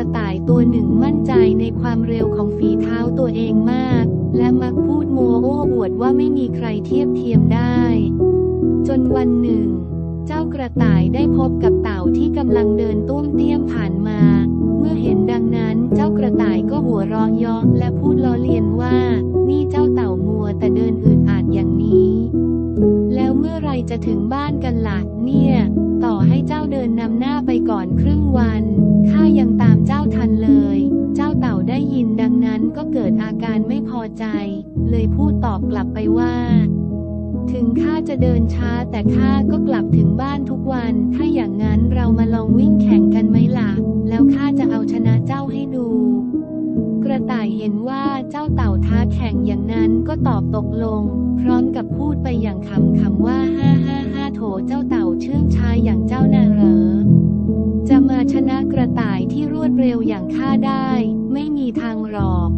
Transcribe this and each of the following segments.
ระต่ายตัวหนึ่งมั่นใจในความเร็วของฝีเท้าตัวเองมาก และมักพูดโมโอ้อวดว่าไม่มีใครเทียบเทียมได้ จนวันหนึ่ง เจ้ากระต่ายได้พบกับเต่าที่กำลังเดินตุ้มเตี้ยมผ่านมา เมื่อเห็นดังนั้นเจ้ากระต่ายก็หัวเราะยาะและพูดล้อเลียนว่า นี่เจ้าเต่ามัวแต่เดินอืดอาดอย่างนี้ แล้วเมื่อไรจะถึงบ้านกันล่ะเนี่ย ต่อให้เจ้าเดินนำหน้าไปก่อนครึ่งวันข้ายังตามเจ้าทันเลย เจ้าเต่าได้ยินดังนั้นก็เกิดอาการไม่พอใจ เลยพูดตอบกลับไปว่า ถึงข้าจะเดินช้าแต่ข้าก็กลับถึงบ้านทุกวัน ถ้าอย่างนั้นเรามาลองวิ่งแข่งกันไหมล่ะ แล้วข้าจะเอาชนะเจ้าให้ดู กระต่ายเห็นว่าเจ้าเต่าท้าแข่งอย่างนั้นก็ตอบตกลง พร้อมกับพูดไปอย่างขำๆว่าฮ่าฮ่าฮ่า ถเจ้าเต่าเชื่องช้าอย่างเจ้าน่ะเหรอ จะมาชนะกระต่ายที่รวดเร็วอย่างข้าได้ ไม่มีทางหรอก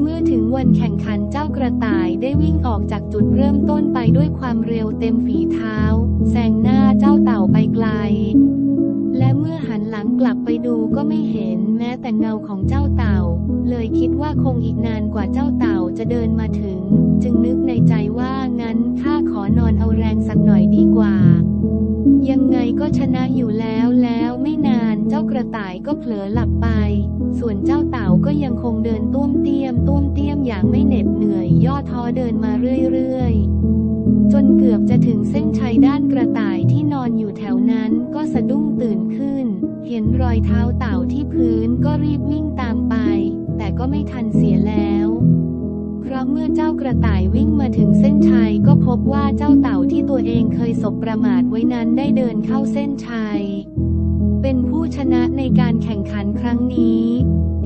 เมื่อถึงวันแข่งขันเจ้ากระต่ายได้วิ่งออกจากจุดเริ่มต้นไปด้วยความเร็วเต็มฝีเท้า แซงหน้าเจ้าเต่าไปไกล และเมื่อหันหลังกลับไปดูก็ไม่เห็นแม้แต่เงาของเจ้าเต่า เลยคิดว่าคงอีกนานกว่าเจ้าเต่าจะเดินมาถึง จึงนึกในใจว่างั้นข้าขอนอนเอาแรงสักหน่อยดี ก็ชนะอยู่แล้วแล้วไม่นานเจ้ากระต่ายก็เผลอหลับไป ส่วนเจ้าเต่าก็ยังคงเดินต้มเตี้ยมต้มเตี้ยมอย่างไม่เหน็ดเหนื่อย ย่อท้อเดินมาเรื่อยๆ จนเกือบจะถึงเส้นชัยด้านกระต่ายที่นอนอยู่แถวนั้นก็สะดุ้งตื่นขึ้น เห็นรอยเท้าเต่าที่พื้นก็รีบวิ่งตามไป แต่ก็ไม่ทันเสียแล้ว กระต่ายวิ่งมาถึงเส้นชัยก็พบว่าเจ้าเต่าที่ตัวเองเคยสบประมาทไว้นั้นได้เดินเข้าเส้นชัย เป็นผู้ชนะในการแข่งขันครั้งนี้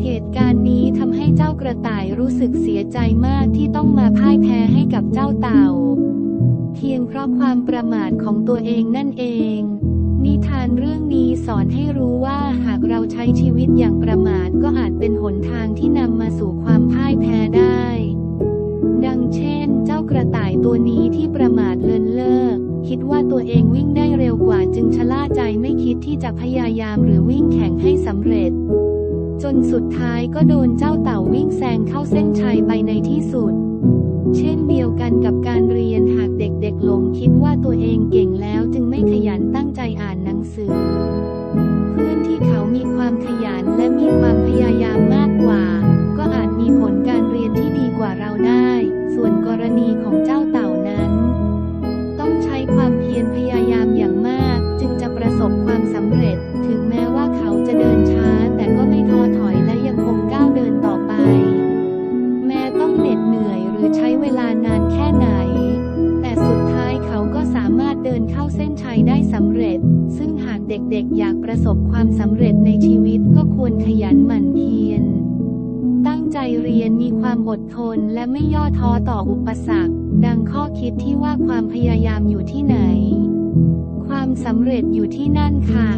เหตุการณ์นี้ทำให้เจ้ากระต่ายรู้สึกเสียใจมากที่ต้องมาพ่ายแพ้ให้กับเจ้าเต่า เพียงเพราะความประมาทของตัวเองนั่นเองนิทานเรื่องนี้สอนให้รู้ว่าหากเราใช้ชีวิตอย่างประมาทก็อาจเป็นหนทางที่นำมาสู่ความพ่ายแพ้ได้ กระต่ายตัวนี้ที่ประมาทเลินเล่อคิดว่าตัวเองวิ่งได้เร็วกว่าจึงชะล่าใจไม่คิดที่จะพยายามหรือวิ่งแข่งให้สำเร็จ จนสุดท้ายก็โดนเจ้าเต่าวิ่งแซงเข้าเส้นชัยไปในที่สุด เช่นเดียวกันกับการเรียนหากเด็กๆหลงคิดว่าตัวารถเดินเข้าเส้นชัยได้สำเร็จ ซึ่งหากเด็กๆ อยากประสบความสำเร็จในชีวิตก็ควรขยันหมั่นเพียร ตั้งใจเรียนมีความอดทนและไม่ย่อท้อต่ออุปสรรค ดังข้อคิดที่ว่าความพยายามอยู่ที่ไหน ความสำเร็จอยู่ที่นั่นค่ะ